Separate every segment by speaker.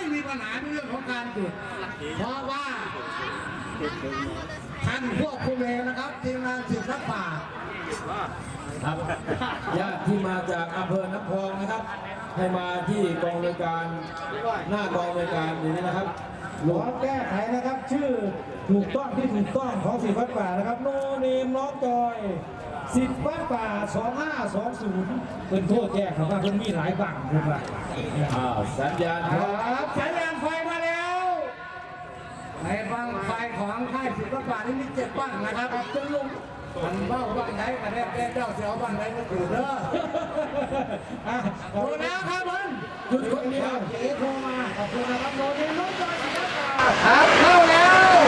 Speaker 1: ไม่มีปัญหาในเรื่องของการจุด เพราะว่าท่านควบคุมเองนะครับ ทีมงานสิบนักป่า
Speaker 2: ครับญาติที่มาจากอำเภอน้ำพองนะครับ ให้มาที่กองบริการหน้ากองบริการอยู่นี่นะครับ
Speaker 3: ขอแก้ไขนะครับ ชื่อถูกต้องที่ถูกต้องของสิบวัดป่านะครับ โนเนมน้องจอย สิบวัดป่า2520เป็นโทษแจ้งครับว่าเพิ่นมีหลายบังครับว่า
Speaker 2: อ้าวสัญญาณ
Speaker 1: ค
Speaker 2: ค
Speaker 1: ร
Speaker 2: รับั
Speaker 1: บสัญญาณไฟมาแล้วในบังไฟของค่ายสิบนักป่านี่มีเจ็ดบังนะครับจนลุงมันเบ้าบังไหนกันแน่แก้เจ้าเสียวบังไหนก็ถูกเด้อ
Speaker 3: อะข
Speaker 1: โอ้
Speaker 3: อบคุณ
Speaker 1: แล้
Speaker 3: นะ
Speaker 1: วครับผม
Speaker 3: จุดคนเดียวเจ๊โทรมาขอบคุณนะครับโนเนมน้องจอยสิบวัดป่า
Speaker 1: ครับเข้าแล้ว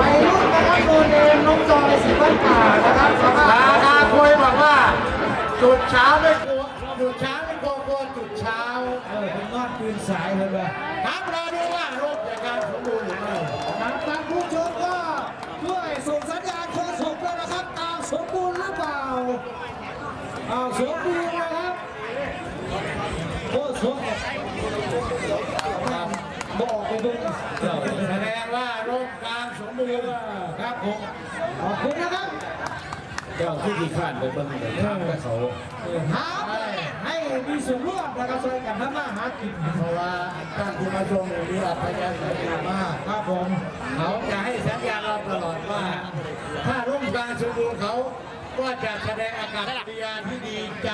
Speaker 3: วัยรุ่นนะครับโนเนมน้องจอยสิบวัดป่านะครับสามารถ
Speaker 1: ราคาคุยบอกว่า จุดเช้าไม่กลัวจุดเช้าไม่กลัวกลัวจุดเช้า
Speaker 3: เออเป็นนอดปืนสายเลยว่า
Speaker 1: ครับรอดูว่ารูปจากการสมบูรณ์หรือไม่
Speaker 3: ครับทางผู้ชมก็ช่วยส่งสัญญาณโค้งสุกด้วยนะครับตามสมบูรณ์หรือเปล่าเอาสมบูรณ์นะครับโค้งสุกครับบอกไปดู
Speaker 1: แสดงว่ารูปกลางสมบูรณ์
Speaker 3: ครับผมขอบคุณนะครับ
Speaker 2: เจ้าที่ที่ข้านไปเบิ่งเลยทางกับเขา
Speaker 3: หาให้มีส่วนร่วมนะครับช่วยกันทำมาหากิน
Speaker 1: เพราะว่าท่านที่มาชมอยู่นี่อัธยาศัยดีมาก
Speaker 3: ครับผม
Speaker 1: เขาจะให้สัญญาเราตลอดว่า ถ้าร่วมกลางสมบูรณ์เขาก็จะแสดงอาการปฏิกิริยาที่ดีใจ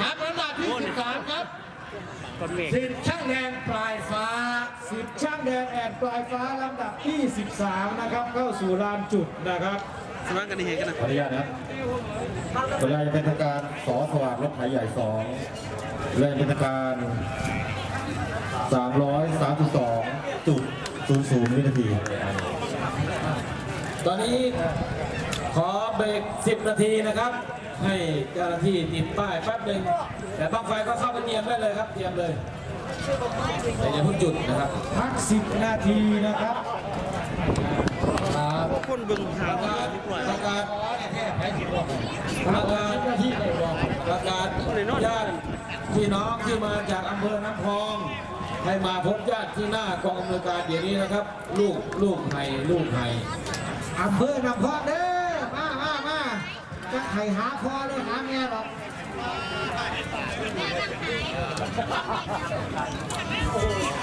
Speaker 1: ครับลำดับที่13ครับสิบช่างแดงปลายฟ้า
Speaker 3: สิบช่างแดนแอดปลายฟ้าลำดับที่ 13 นะครับ เข้าสู่ลานจุดนะครับ
Speaker 4: สมัครกันนี่เห็นกันนะ
Speaker 5: ขออนุญาตนะครับเวลาจะเป็นทางการสอสว่างรถไถใหญ่สองเวลาเป็นทางการ332จุด00วินาที
Speaker 2: ตอนนี้ขอเบรก10นาทีนะครับ ให้เจ้าหน้าที่ติดป้ายแป๊บหนึ่งแต่บังไฟก็เข้าไปเตรียมได้เลยครับเตรียมเลยแต่อย่าเพิ่งจุดนะครับ
Speaker 3: พัก10นาทีนะครับ
Speaker 2: ครับ
Speaker 4: คนบึงหาว่ากา
Speaker 2: ศ
Speaker 4: ดีกว่า
Speaker 2: ประกาศ
Speaker 1: แค่แพ้สิบบอก
Speaker 2: ประกาศประกาศญาติพี่น้องที่มาจากอำเภอน้ำพอง ให้มาพบญาติที่หน้ากองอำนวยการเดี๋ยวนี้นะครับ ลูกลูกไห้ลูกไห้
Speaker 3: อำเภอนำพอเด้อมามามาจะให้หาพอเลยหาเมียหรอก
Speaker 1: ค